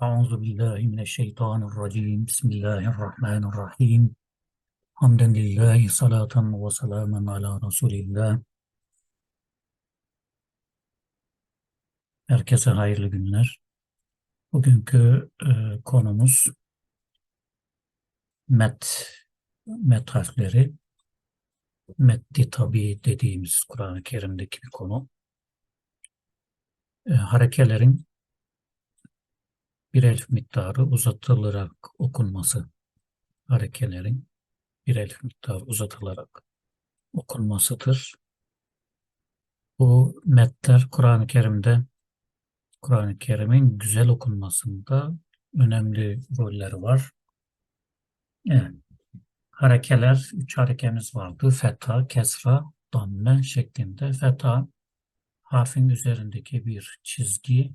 Euzu billahi mineşşeytanirracim. Bismillahirrahmanirrahim. Hamden lillahi salatan ve selamen ala Resulillah. Herkese hayırlı günler. Bugünkü e, konumuz met met harfleri. Metti tabi dediğimiz Kur'an-ı Kerim'deki bir konu. E, harekelerin bir elif miktarı uzatılarak okunması. Harekelerin bir elif miktarı uzatılarak okunmasıdır. Bu metler Kur'an-ı Kerim'de Kur'an-ı Kerim'in güzel okunmasında önemli rolleri var. Evet. Harekeler, üç harekemiz vardı. Fetha, kesra, damme şeklinde. Fetha, harfin üzerindeki bir çizgi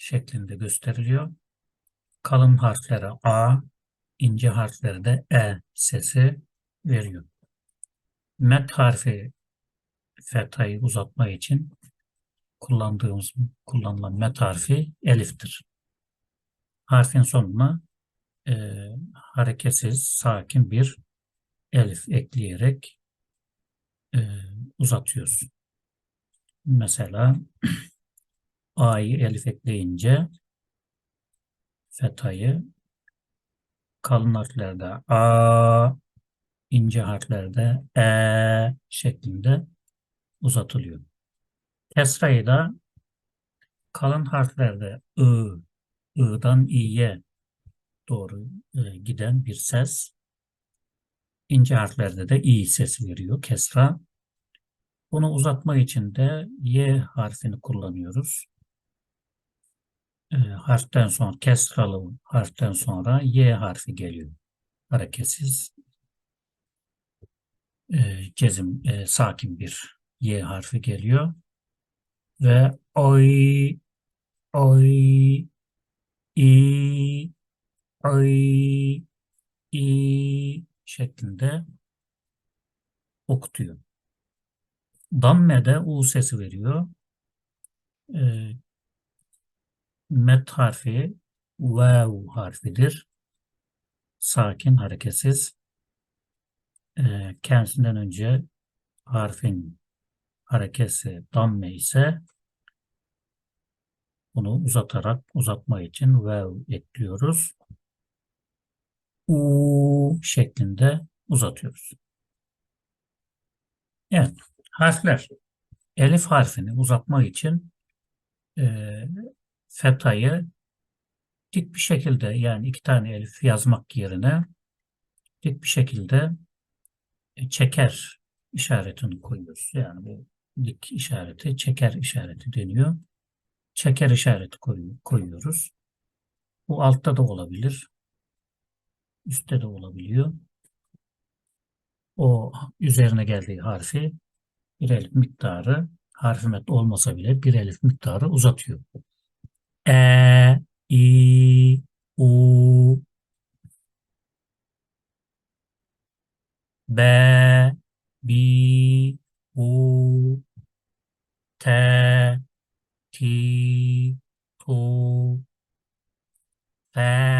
şeklinde gösteriliyor. Kalın harflere A, ince harflere de E sesi veriyor. Met harfi fethayı uzatma için kullandığımız kullanılan met harfi eliftir. Harfin sonuna e, hareketsiz, sakin bir elif ekleyerek e, uzatıyoruz. Mesela A'yı elif ekleyince fethayı kalın harflerde A, ince harflerde E şeklinde uzatılıyor. Kesra'yı da kalın harflerde I, I'dan İ'ye doğru e, giden bir ses. İnce harflerde de İ sesi veriyor kesra. Bunu uzatma için de Y harfini kullanıyoruz. E, harften sonra kesralı harften sonra Y harfi geliyor. Hareketsiz e, cezim e, sakin bir Y harfi geliyor ve oy oy i oy i şeklinde okutuyor. Damme'de U sesi veriyor. E, met harfi vav harfidir. Sakin, hareketsiz. E, kendisinden önce harfin harekesi damme ise bunu uzatarak uzatma için vav ekliyoruz. U şeklinde uzatıyoruz. Evet, harfler. Elif harfini uzatmak için e, fetayı dik bir şekilde yani iki tane elif yazmak yerine dik bir şekilde e, çeker işaretini koyuyoruz. Yani bu dik işareti çeker işareti deniyor. Çeker işareti koyuyoruz. Bu altta da olabilir. Üstte de olabiliyor. O üzerine geldiği harfi bir elif miktarı harfi met olmasa bile bir elif miktarı uzatıyor. E, I, U, B, B, U, T, T, Tu, F,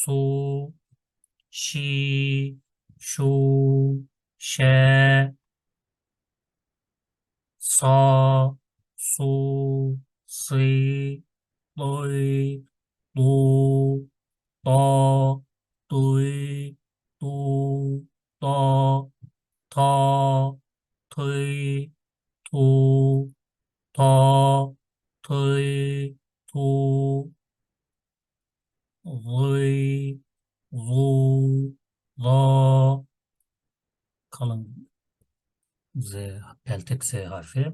su, shi, shu, she, so, su, si, lôi, lu, to, tui, tu, to, tho, thuy, thu, tho, thuy, zıy, zu, za, kalın Z, peltek Z harfi.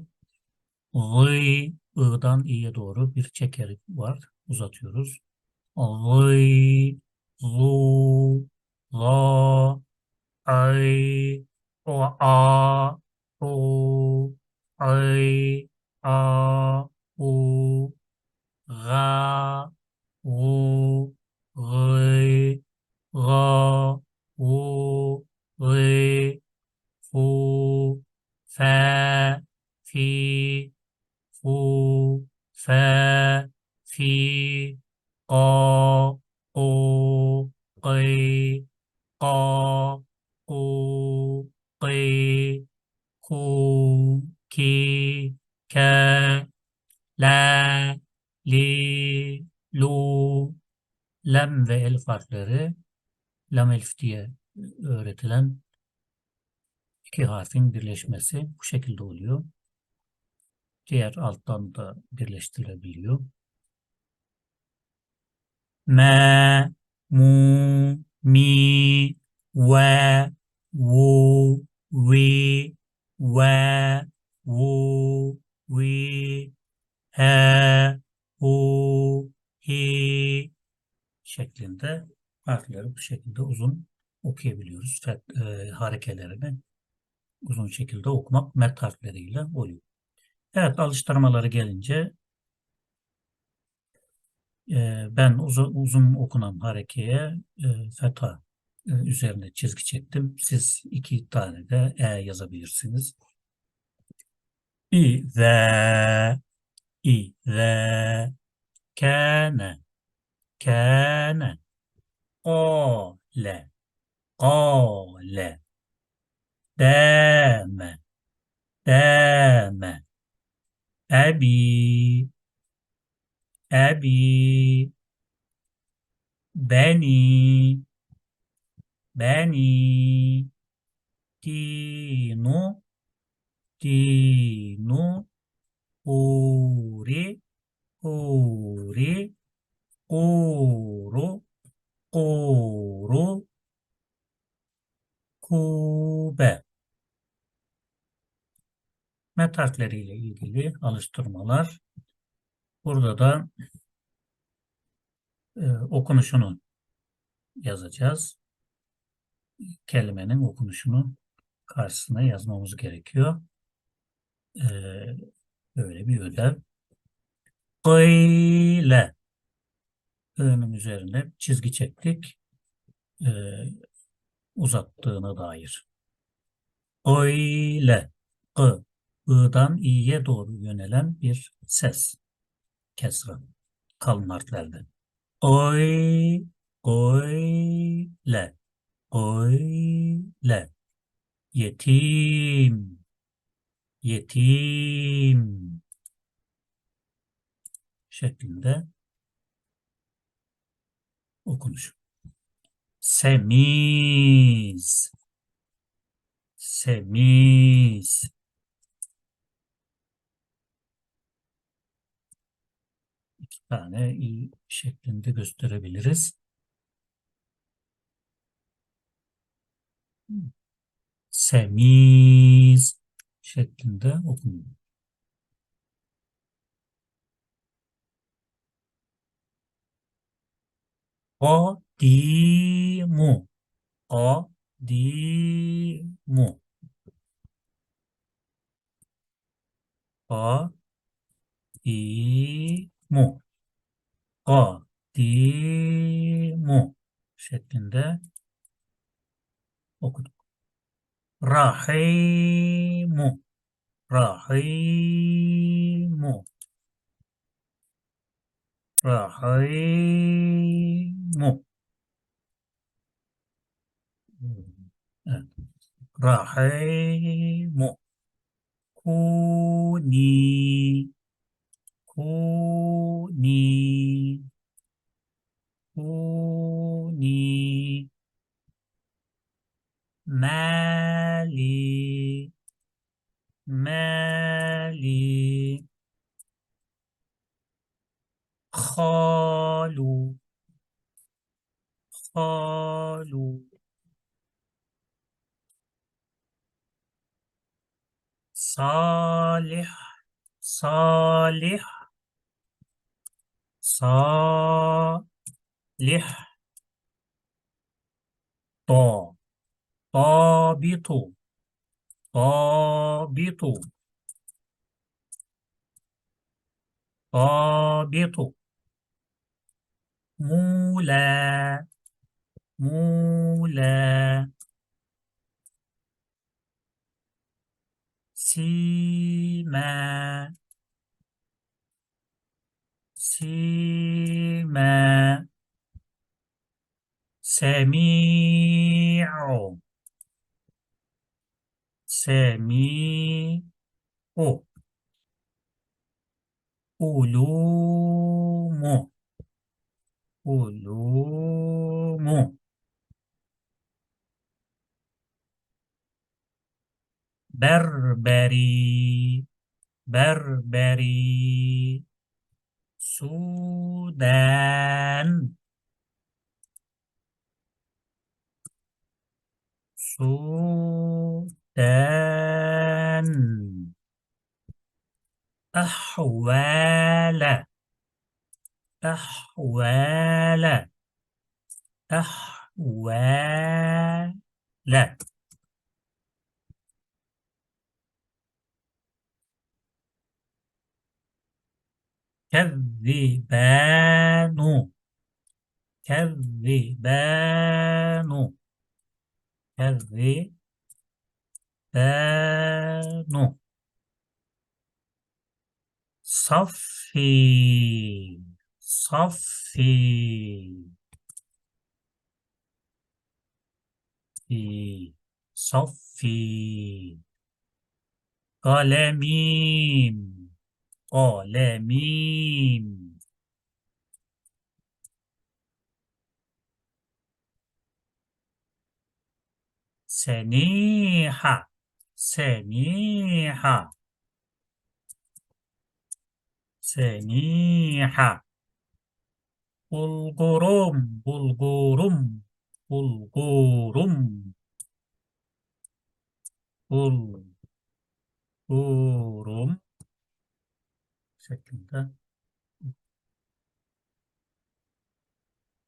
Zıy, I'dan i'ye doğru bir çeker var. Uzatıyoruz. Zıy, zu, za, ay, o, a, u, ay, a, u, ga, u, غي غا و غي فو فا في فو فا في قا قو قي قا قو قي كو كي كا لا lem ve elif harfleri lam elif diye öğretilen iki harfin birleşmesi bu şekilde oluyor. Diğer alttan da birleştirilebiliyor. Me, mu, mi, ve, vu, vi, ve, vu, vi, he, hi şeklinde harfleri bu şekilde uzun okuyabiliyoruz. Fet, e, harekelerini uzun şekilde okumak met harfleriyle oluyor. Evet alıştırmaları gelince e, ben uzun, uzun okunan harekeye e, feta e, üzerine çizgi çektim. Siz iki tane de e yazabilirsiniz. İ ve İ ve kâne kâne قال قال دام دام أبي أبي بني بني دينو دينو أوري أوري. 고로 고로 kube met harfleriyle ilgili alıştırmalar. Burada da e, okunuşunu yazacağız. Kelimenin okunuşunu karşısına yazmamız gerekiyor. E, böyle bir ödev. Gıyle I'nın üzerine çizgi çektik. E, uzattığına dair. Öyle. I. I'dan i'ye doğru yönelen bir ses. Kesra. Kalın harflerde. Oy, oyle, oyle. Yetim, yetim şeklinde okunuş. Semiz, semiz. İki tane i şeklinde gösterebiliriz. Semiz şeklinde okunuyor. Kadimu. Kadimu. Kadimu. Kadimu şeklinde okuduk. Rahimu. Rahimu. Rahimu. مو. رحيم كوني. كوني. كوني. مالي. مالي. خالو. خالو صالح صالح صالح. طا طابط طابط. طابط. مولى mule. Sime. Sime. Semi'u. Semi'u. Ulumu. Ulumu. بربري بربري. سودان. سودان. أحوال. أحوال. أحوال. Kezzibenu. Kezzibenu. Kezzibenu. Safi. Safi. Safi. Safi. Kalemim. O, le, mim. Seniha. Seniha. Seniha. Bulgurum, bulgurum, bulgurum. Bulgurum şeklinde.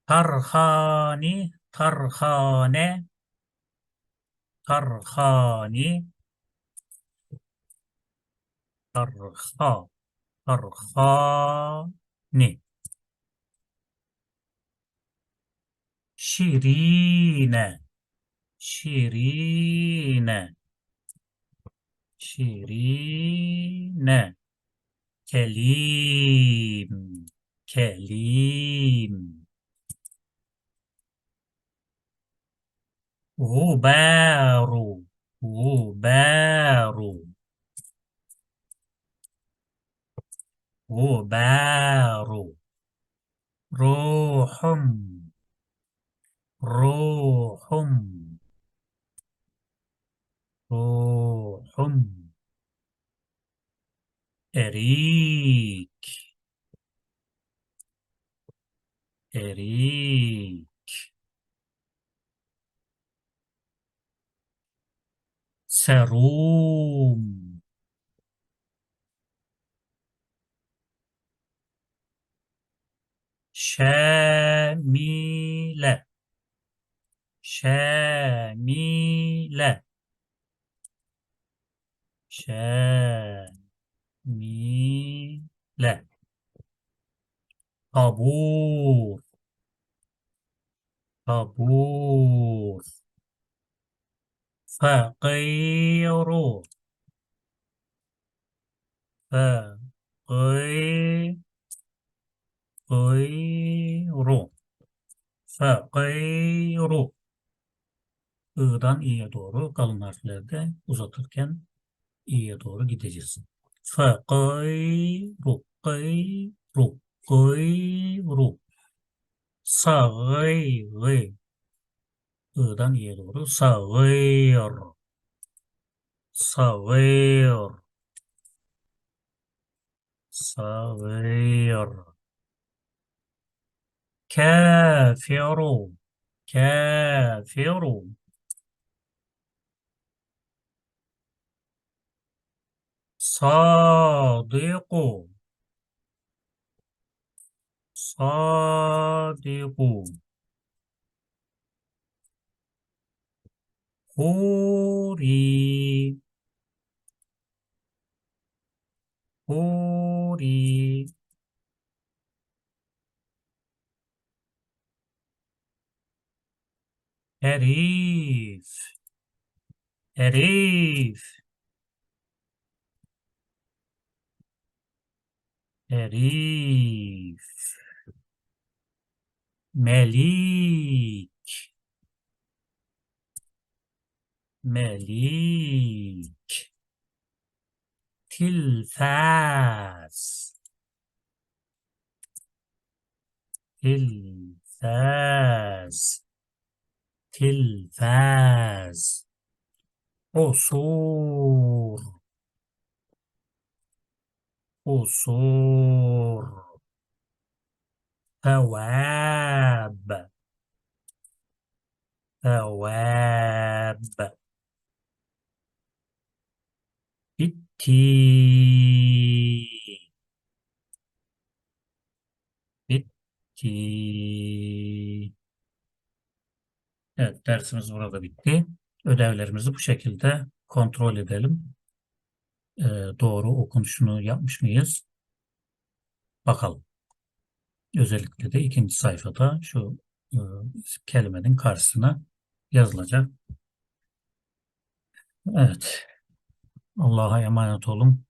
Tarhani, tarhane, tarhani, tarha, tarhani. Şirine, şirine, şirine. كليم كليم. غبار غبار. غبار. روح روح روح Erik. Erik. Serum. Şemile. Şemile. Şemile. Mile. Kabur. Kabur. Fakiru. Fakiru. Fakiru. I'dan i'ye doğru kalın harflerde uzatırken i'ye doğru gideceğiz. فقير قير قير صغير أذن صغير صغير صغير كافر كافر صادق. صادق. قوري قوري أريف. أريف. شريف. مليك مليك تلفاز. تلفاز. تلفاز. قصور Usur. ثواب ثواب bitti bitti Evet dersimiz burada bitti. Ödevlerimizi bu şekilde kontrol edelim. Ee, doğru okunuşunu yapmış mıyız? Bakalım. Özellikle de ikinci sayfada şu e, kelimenin karşısına yazılacak. Evet. Allah'a emanet olun.